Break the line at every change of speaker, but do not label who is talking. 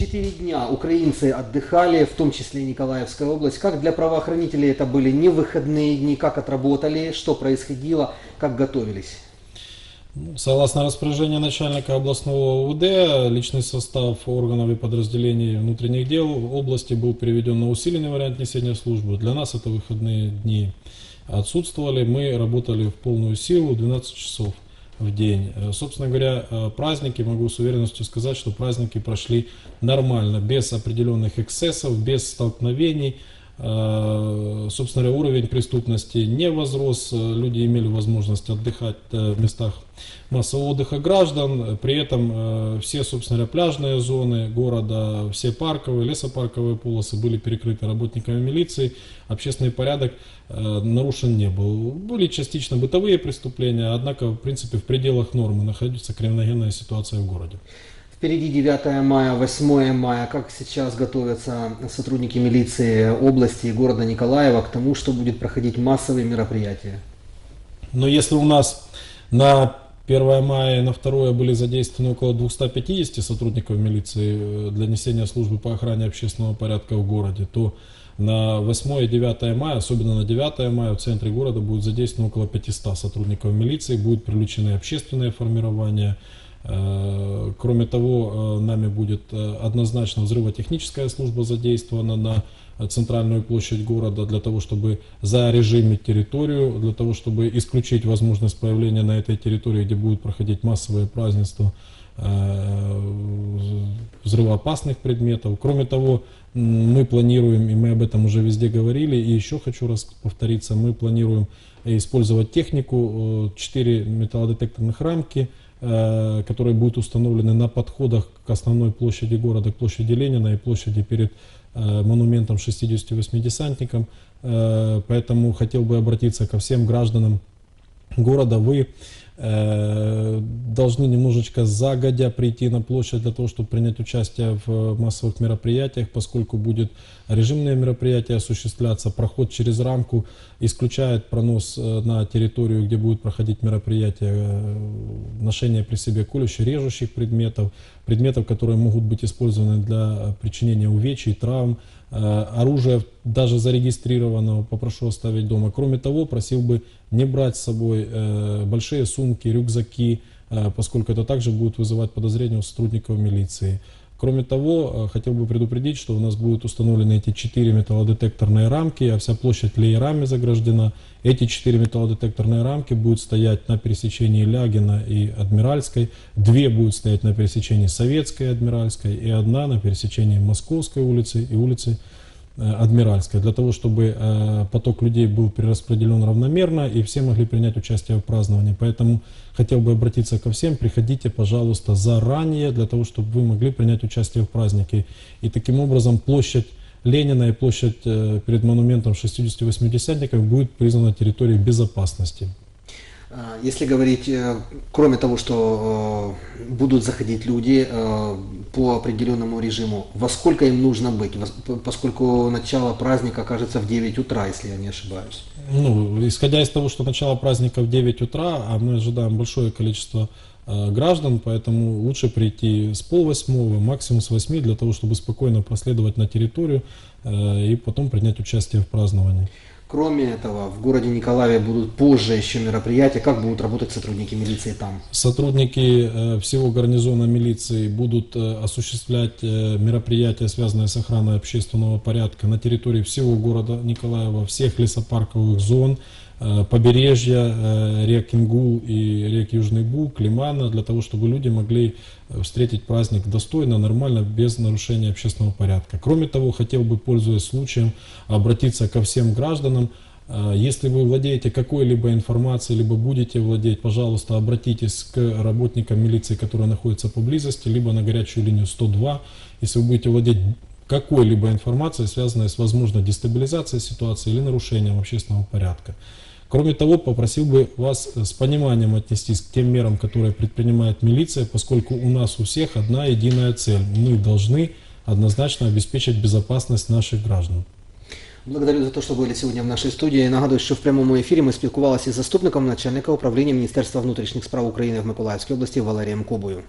Четыре дня украинцы отдыхали, в том числе Николаевская область. Как для правоохранителей это были не выходные дни, как отработали, что происходило, как готовились?
Ну, Согласно распоряжению начальника областного УВД, личный состав органов и подразделений внутренних дел в области был переведен на усиленный вариант несения службы. Для нас это выходные дни отсутствовали. Мы работали в полную силу 12 часов в день. Э, Собственно говоря, э, праздники, могу с уверенностью сказать, что праздники прошли нормально, без определенных эксцессов, без столкновений. Э, Собственно говоря, уровень преступности не возрос, э, люди имели возможность отдыхать э, в местах массового отдыха граждан, при этом все, собственно говоря, пляжные зоны города, все парковые, лесопарковые полосы были перекрыты работниками милиции, общественный порядок нарушен не был. Были частично бытовые преступления, однако, в принципе, в пределах нормы находится криминогенная ситуация в городе.
Впереди 9 мая, 8 мая. Как сейчас готовятся сотрудники милиции области и города Николаева к тому, что будет проходить массовые мероприятия?
Но если у нас на 1 мая и на 2 были задействованы около 250 сотрудников милиции э, для несения службы по охране общественного порядка в городе, то на 8 и 9 мая, особенно на 9 мая в центре города будет задействовано около 500 сотрудников милиции, будут привлечены общественные формирования. Э, Кроме того, э, нами будет э, однозначно взрывотехническая служба задействована на центральную площадь города для того, чтобы зарежимить территорию, для того, чтобы исключить возможность появления на этой территории, где будут проходить массовые празднества, взрывоопасных предметов. Кроме того, мы планируем, и мы об этом уже везде говорили, и еще хочу раз повториться, мы планируем использовать технику, 4 металлодетекторных рамки, э, которые будут установлены на подходах к основной площади города, к площади Ленина и площади перед э, монументом 68 десантникам. Э, Поэтому хотел бы обратиться ко всем гражданам города. Вы э, должны немножечко загодя прийти на площадь для того, чтобы принять участие в массовых мероприятиях, поскольку будет режимные мероприятия осуществляться, проход через рамку исключает пронос э, на территорию, где будут проходить мероприятия, э, ношение при себе колющих, режущих предметов, предметов, которые могут быть использованы для причинения увечий, травм, Э, оружие даже зарегистрированного попрошу оставить дома. Кроме того, просил бы не брать с собой э, большие сумки, рюкзаки, э, поскольку это также будет вызывать подозрения у сотрудников милиции. Кроме того, э, хотел бы предупредить, что у нас будут установлены эти четыре металлодетекторные рамки, а вся площадь леерами заграждена. Эти четыре металлодетекторные рамки будут стоять на пересечении Лягина и Адмиральской, две будут стоять на пересечении Советской и Адмиральской, и одна на пересечении Московской улицы и улицы Адмиральской, для того, чтобы э, поток людей был перераспределен равномерно и все могли принять участие в праздновании. Поэтому хотел бы обратиться ко всем, приходите, пожалуйста, заранее, для того, чтобы вы могли принять участие в празднике. И таким образом площадь Ленина и площадь э, перед монументом 68 десятников будет признана территорией безопасности.
А, Если говорить, э, кроме того, что э, будут заходить люди э, по определенному режиму, во сколько им нужно быть, поскольку начало праздника кажется в 9 утра, если я не ошибаюсь.
Ну, исходя из того, что начало праздника в 9 утра, а мы ожидаем большое количество э, граждан, поэтому лучше прийти с полвосьмого, максимум с восьми, для того, чтобы спокойно проследовать на территорию э, и потом принять участие в праздновании.
Кроме этого, в городе Николаеве будут позже еще мероприятия, как будут работать сотрудники милиции там.
Сотрудники э, всего гарнизона милиции будут э, осуществлять э, мероприятия, связанные с охраной общественного порядка на территории всего города Николаева, всех лесопарковых зон, побережья э, рек Ингул и рек Южный Буг, Лимана, для того, чтобы люди могли э, встретить праздник достойно, нормально, без нарушения общественного порядка. Кроме того, хотел бы, пользуясь случаем, обратиться ко всем гражданам, Э, Если вы владеете какой-либо информацией, либо будете владеть, пожалуйста, обратитесь к работникам милиции, которые находятся поблизости, либо на горячую линию 102. Если вы будете владеть какой-либо информацией, связанной с возможной дестабилизацией ситуации или нарушением общественного порядка. Кроме того, попросил бы вас э, с пониманием отнестись к тем мерам, которые предпринимает милиция, поскольку у нас у всех одна единая цель. Мы должны однозначно обеспечить безопасность наших граждан.
Благодарю за те, що були сьогодні в нашій студії. Нагадую, що в прямому ефірі ми спілкувалися із заступником начальника управління Міністерства внутрішніх справ України в Миколаївській області Валерієм Кубою.